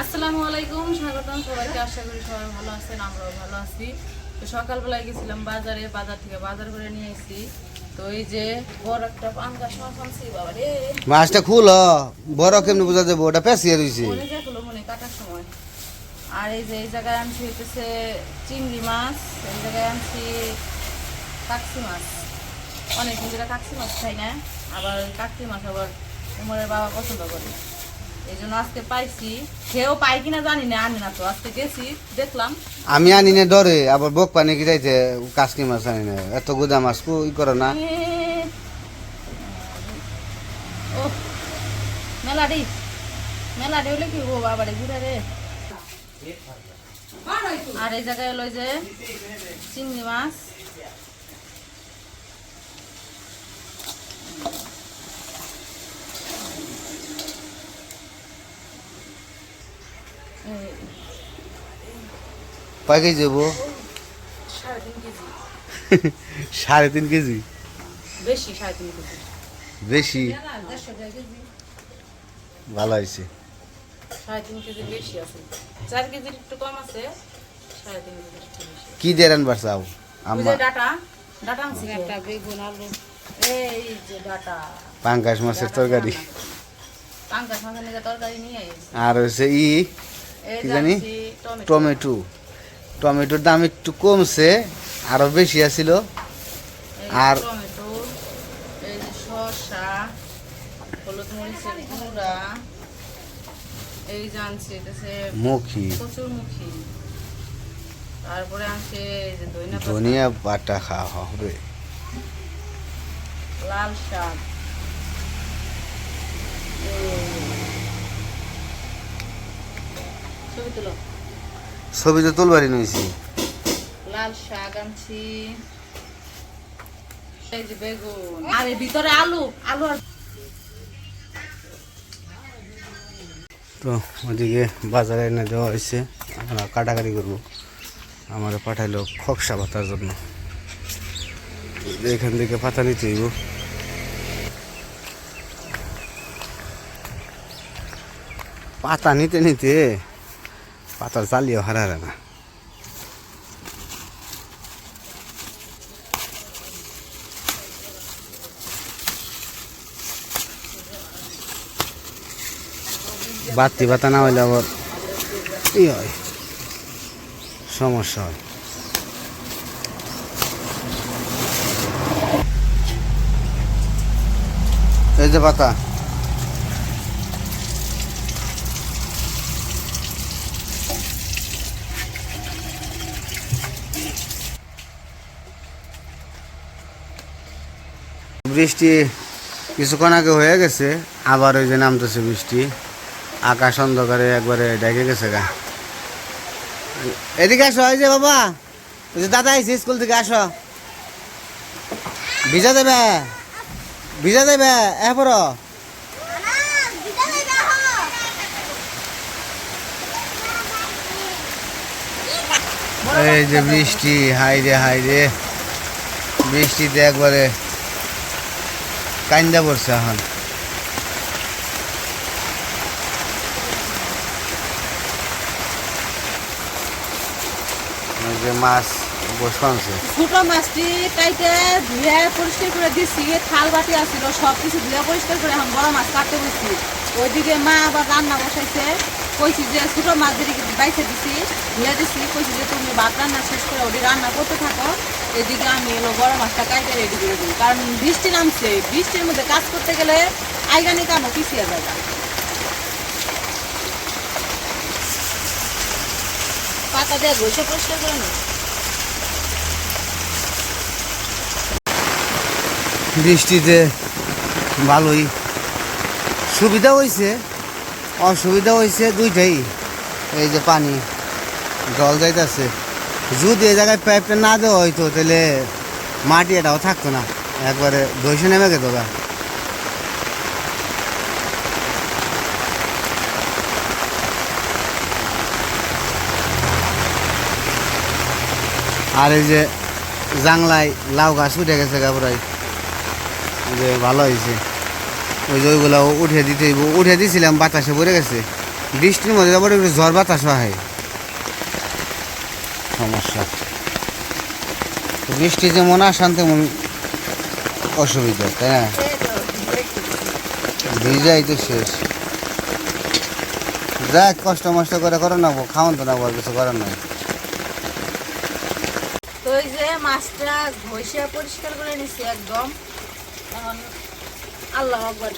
আসসালামু আলাইকুম স্বাগতম সবাইকে। আশা করি সবাই ভালো আছেন আমরাও ভালো আছি। তো সকালবেলায় গেছিলাম বাজারে বাজার থেকে বাজার করে নিয়ে এসেছি। তো এই যে বড় একটা পাঙ্গাস মাছ আনছি বাবা রে। মাছটা খুল বড় কেমনি বোঝা যাব? ওটা পেঁচিয়ে রয়েছে মনে যাগুলো মনে কাটার সময়। আর এই যে এই জায়গায় আনছি হইতেছে চিংড়ি মাছ এই জায়গায় আনছি কাকসি মাছ। অনেক যেটা কাকসি মাছ খাই না আবার কাকসি মাছ আবার উমরের বাবা পছন্দ করে। এই জন্য আজকে পাইছি। খেয়েও পাই কিনা জানি না আনি না তো। আজকে গেছি দেখলাম। আমি আনি না ডরে আবার বক পানি কি যাইতে কাসকি মাছ আনি না। এত গুদা মাছ কু ই করে না। ও মেলাডি মেলাডি হলে কি ও বাবারে ঘুরে রে। আর এই জায়গায় হলো যে চিংড়ি মাছ এই, কয় কেজি যাব সাড়ে তিন কেজি। বেশি ভালো হয়েছে। কি দিয়ে রানবার চাও পাঙ্কাশ মাছের তরকারি। আর হচ্ছে ই কি জানি? টমেটো। টমেটো। টমেটোর দাম একটু কমছে আরও বেশি আছিল। আর- মুখি। তারপরে আনছে ধনিয়া বাটা খাওয়া হবে। লাল শাক। ছবি তুলো। ছবি তো তুলবারই নইছি লাল শাক আনছি। বেগুন। আর ভিতরে আলু। আলু আর তো ওদিকে বাজারে এনে দেওয়া হয়েছে আমরা কাটাকাটি করব। আমার পাঠাইলো খকসা পাতার জন্য। এখান থেকে পাতা নিতে হইব। পাতা নিতে নিতে পাতা জ্বালিয়ে হারারে না। বাতি পাতা না হইলে আবার ই হয়, সমস্যা হয়। এই যে পাতা। বৃষ্টি কিছুক্ষণ আগে হয়ে গেছে, আবার ওই যে নামতেছে বৃষ্টি। আকাশ অন্ধকারে একবারে ডেকে গেছে গা। এদিকে আসো যে বাবা ওই যে দাদা আইসি স্কুল থেকে, আসো। ভিজা দেবে ভিজা দেবে, এ পড়ো। এই যে বৃষ্টি হাই রে হাই রে বৃষ্টিতে একবারে কান্দা পড়ছে এখন। মাছ বসছে ছোট মাছটি কাইটে ধুয়ে পরিষ্কার করে দিছি, থাল বাটি আসছিল সব কিছু ধুয়ে পরিষ্কার করে এখন বড় মাছ কাটতে বসছি। ওইদিকে মা আবার রান্না বসাইছে, কইছি যে ছোট মাছ যেদিকে বাইছে দিছি, ধুয়ে দিছি, কইছি যে তুমি ভাত রান্না শেষ করে ওটি রান্না করতে থাকো। এদিকে আমি এলো বড় মাছটা কাইটে রেডি করে দিই। কারণ বৃষ্টি নামছে, বৃষ্টির মধ্যে কাজ করতে গেলে আইগানি কামও পিছিয়ে যাবে পাতা দিয়ে ঘষে পরিষ্কার করে নি বৃষ্টিতে ভালোই সুবিধা হয়েছে অসুবিধা হয়েছে দুইটাই। এই যে পানি জল যাইতেছে। যদি এই জায়গায় পাইপটা না দেওয়া হইতো, তাহলে মাটি এটাও থাকতো না। একবারে ধসে নেমে গেত গা। আর এই যে জাংলায় লাউ গাছ উঠে গেছে গা যে ভালো হয়েছে ওই যে ওইগুলো উঠে দিতে উঠে দিছিলাম, বাতাসে পড়ে গেছে। বৃষ্টির মধ্যে আবার ঝড় বাতাস হয় সমস্যা। বৃষ্টি যেমন আসান, তেমন অসুবিধা, তাই না? ভিজাই তো শেষ। যাক, কষ্ট মষ্ট করে করে নেব, খাওয়ান তো নেব, আর কিছু করার নাই। তো যে মাছটা ঘষে পরিষ্কার করে নিছি একদম। আল্লাহ আকবার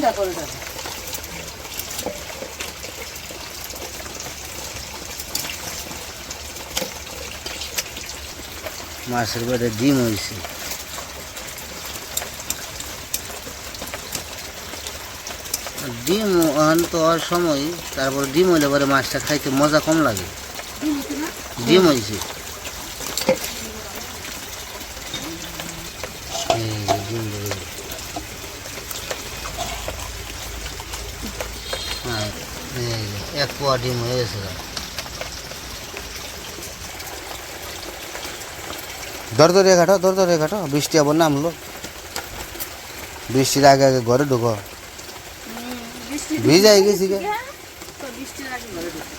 চিন্তা করে যাবে মাছের পেটে ডিম হয়েছে ডিম ওখান তো হওয়ার সময় তারপর ডিম হলে পরে মাছটা খাইতে মজা কম লাগে। ডিম হয়েছে এই যে ডিম বেরোবে। হ্যাঁ, এই যে, এক পোয়া ডিম হয়ে গেছে দর দরে ঘাটো দর দরে ঘাটো। বৃষ্টি আবার নামলো। বৃষ্টির আগে আগে ঘরে ঢুকো। বৃষ্টি ভিজাই গেছি গে। তো বৃষ্টির আগে ঘরে ঢুকো।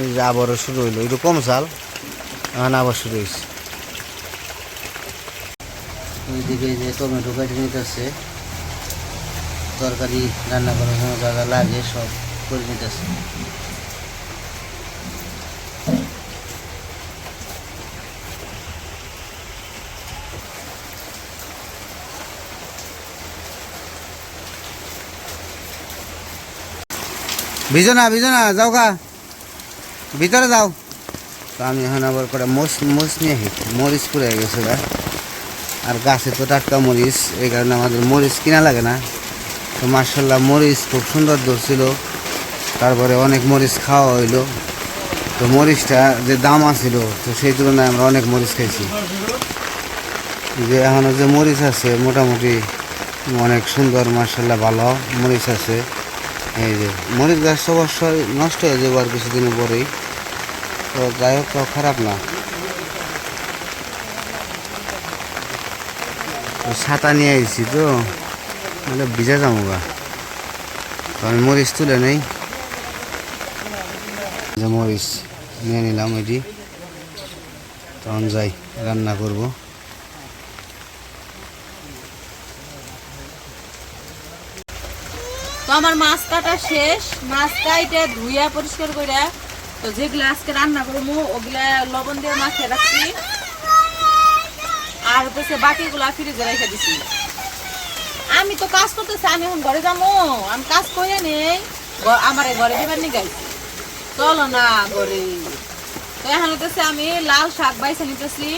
এই যে আবারও শুরু হইল একটু কম চাল এখন আবার শুরু হয়েছে ওইদিকে যে টমেটো কেটে নিতেছে। তরকারি, রান্না করার সময় যা যা লাগে সব করে নিতেছে। ভিজো না যাও গা। ভিতরে যাও। তো আমি এখন আবার করে মোষ মোষ নিয়ে মরিচ পুড়ে গেছে আর গাছে তো টাটকা মরিচ, এই কারণে আমাদের মরিচ কিনা লাগে না। তো মার্শাল্লাহ মরিচ খুব সুন্দর ধরছিল। তারপরে অনেক মরিচ খাওয়া হইল। তো মরিচটা যে দাম আছিল, তো সেই তুলনায় আমরা অনেক মরিচ খাইছি। যে এখনও যে মরিচ আছে, মোটামুটি অনেক সুন্দর মার্শাল্লাহ ভালো মরিচ আছে। এই যে মরিচ গাছ অবশ্যই নষ্ট হয়ে যাবে আর কিছুদিনের পরেই। তো যাই হোক তাও খারাপ না। ছাতা নিয়ে আইছি তো। মানে ভিজা যাব গা। তো আমি মরিচ তুলে নেই। যে মরিচ নিয়ে নিলাম এটি। তখন যাই, রান্না করব। তো আমার মাছ কাটা শেষ। মাছ কাইটে ধুইয়া পরিষ্কার করে তো যেগুলো আজকে রান্না করব, ওগুলা লবণ দিয়ে মাখিয়ে রাখছি। আর হচ্ছে বাকিগুলা ফ্রিজে রেখে দিছি। আমি তো কাজ করতেছি, আমি এখন ঘরে যাব। আমি কাজ করে নেই আমার ঘরে দিবার নিয়ে গাইছি চলো না ঘরে। তো এখন হইতেছে আমি লাল শাক বাইছে নিতেছি,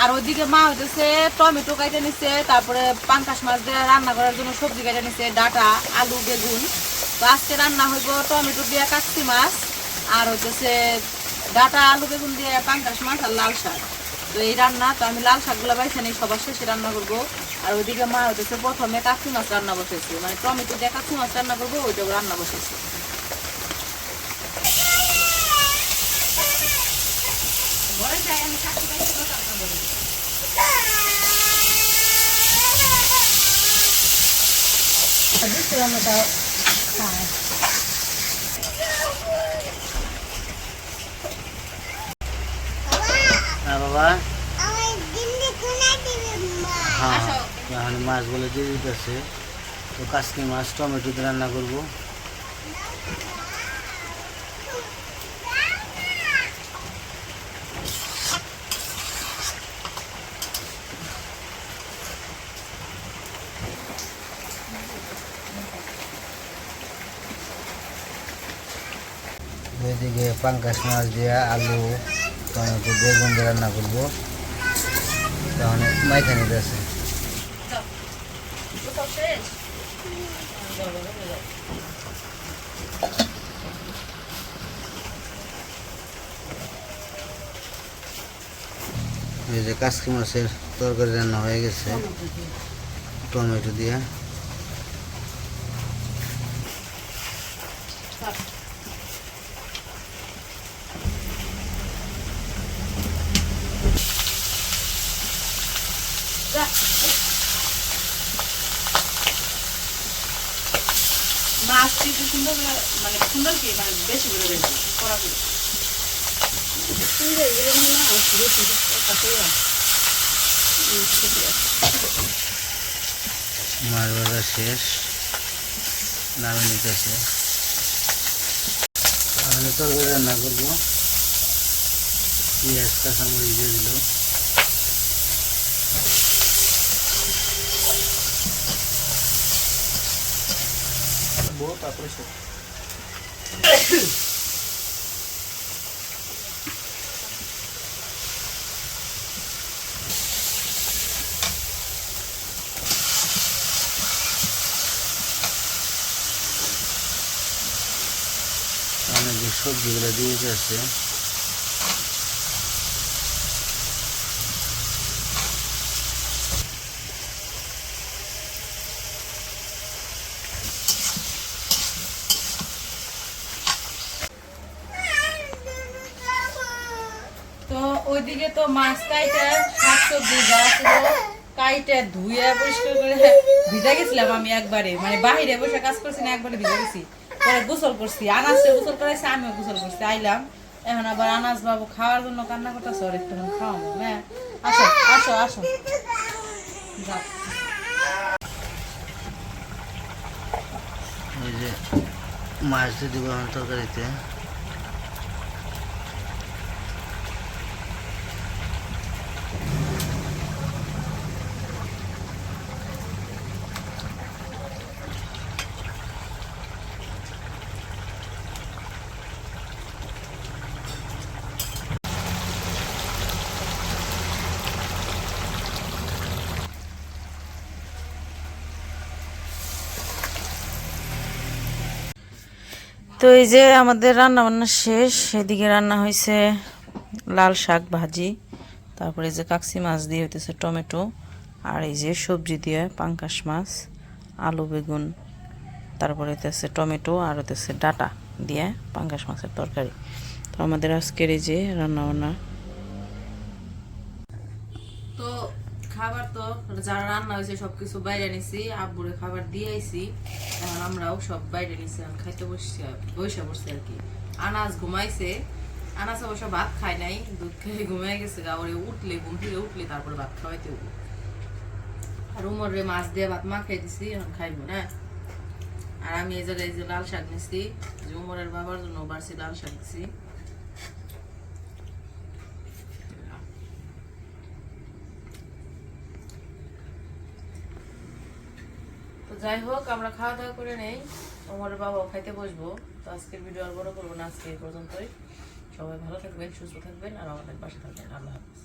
আর ওইদিকে মা হইতেছে টমেটো কাইটে নিচ্ছে তারপরে পাঙ্কাশ মাছ দিয়ে রান্না করার জন্য সবজি কাইটে নিচ্ছে ডাটা, আলু, বেগুন। তো আজকে রান্না হইব টমেটো দিয়ে কাচ্চি মাছ, আর হইতেছে ডাটা, আলু, বেগুন দিয়ে পাঙ্কাশ মাছ আর লাল শাক। তো এই রান্না, তো আমি লাল শাকগুলো বাইছে নিই, সবার শেষে রান্না করব। আর ওইদিকে মা হইতেছে প্রথমে কাচ্চি মাছ রান্না বসেছে। মানে টমেটো দিয়ে কাচ্চি মাছ রান্না করব ওইটাও রান্না বসেছে। ঘরে যাই আমি করব হ্যাঁ। বাবা। হ্যাঁ এখন মাছগুলো দিয়ে দিতেছে। তো কাসকি মাছ, টমেটো দিয়ে রান্না করব। এদিকে পাঙ্কাশ মাছ দিয়ে আলু, টমেটো বেগুন দিয়ে রান্না করব। তখন মাইখা নিতে এই যে কাসকি মাছের তরকারি রান্না হয়ে গেছে। টমেটো দিয়ে মাছ কিন্তু সুন্দর করে মানে সুন্দর কি মানে বেশি করে বেশি করা করে মাছ ভাজা শেষ নামে নিতেছে তাহলে তরকারি রান্না করব পেঁয়াজ কাঁচামরিচ দিয়ে দিল তাহলে যে সবজিগুলো দিয়ে যাচ্ছে ওইদিকে তো মাছ কাইটে শাক সবজি কাইটে ধুয়ে পরিষ্কার করে ভিজা গেছিলাম আমি একবারে। মানে বাহিরে বসে কাজ করছি না, একবারে ভিজে গেছি। পরে গোসল করছি আনাজে গোসল করাইছি, আমিও গোসল করছি, আইলাম। এখন আবার আনাজ বাবু খাওয়ার জন্য কান্না করতেছে, ওর একটু খাওয়াবো হ্যাঁ। আসো আসো আসো। মাছ দিব তরকারিতে তো এই যে আমাদের রান্না বান্না শেষ, এদিকে রান্না হয়েছে লাল শাক ভাজি, তারপরে যে কাকসি মাছ দিয়ে হইতেছে টমেটো, আর এই যে সবজি দিয়ে পাঙ্কাশ মাছ, আলু, বেগুন, তারপরে হইতেছে টমেটো, আর হইতেছে ডাটা দিয়ে পাঙ্কাশ মাছের তরকারি। তো আমাদের আজকের এই যে রান্না বান্না তো খাবার তো যারা রান্না হয়েছে, সবকিছু বাইরে নিছি, আব্বুরে খাবার দিয়ে আইছি। এখন আমরাও সব বাইরে নিছি, এখন খাইতে বসছি বসে বসছি আর কি। আনাজ ঘুমাইছে, আনাজ অবশ্য ভাত খায় নাই, দুধ খেয়ে ঘুমাই গেছে গাওয়ারে উঠলে, ঘুম থেকে উঠলে তারপরে ভাত খাওয়াইতে হব আর উমরে মাছ দিয়ে ভাত মা খাই দিছি, এখন খাইবো না। আর আমি এই জায়গায় যে লাল শাক নিছি, যে উমরের বাবার জন্য বাড়ছি লাল শাক দিছি যাই হোক, আমরা খাওয়া দাওয়া করে নেই। আমার বাবা খাইতে বসবো। তো আজকের ভিডিও আর বড় করব না, আজকে পর্যন্তই। সবাই ভালো থাকবেন, সুস্থ থাকবেন, আর আমাদের পাশে থাকবেন। আল্লাহ হাফিজ।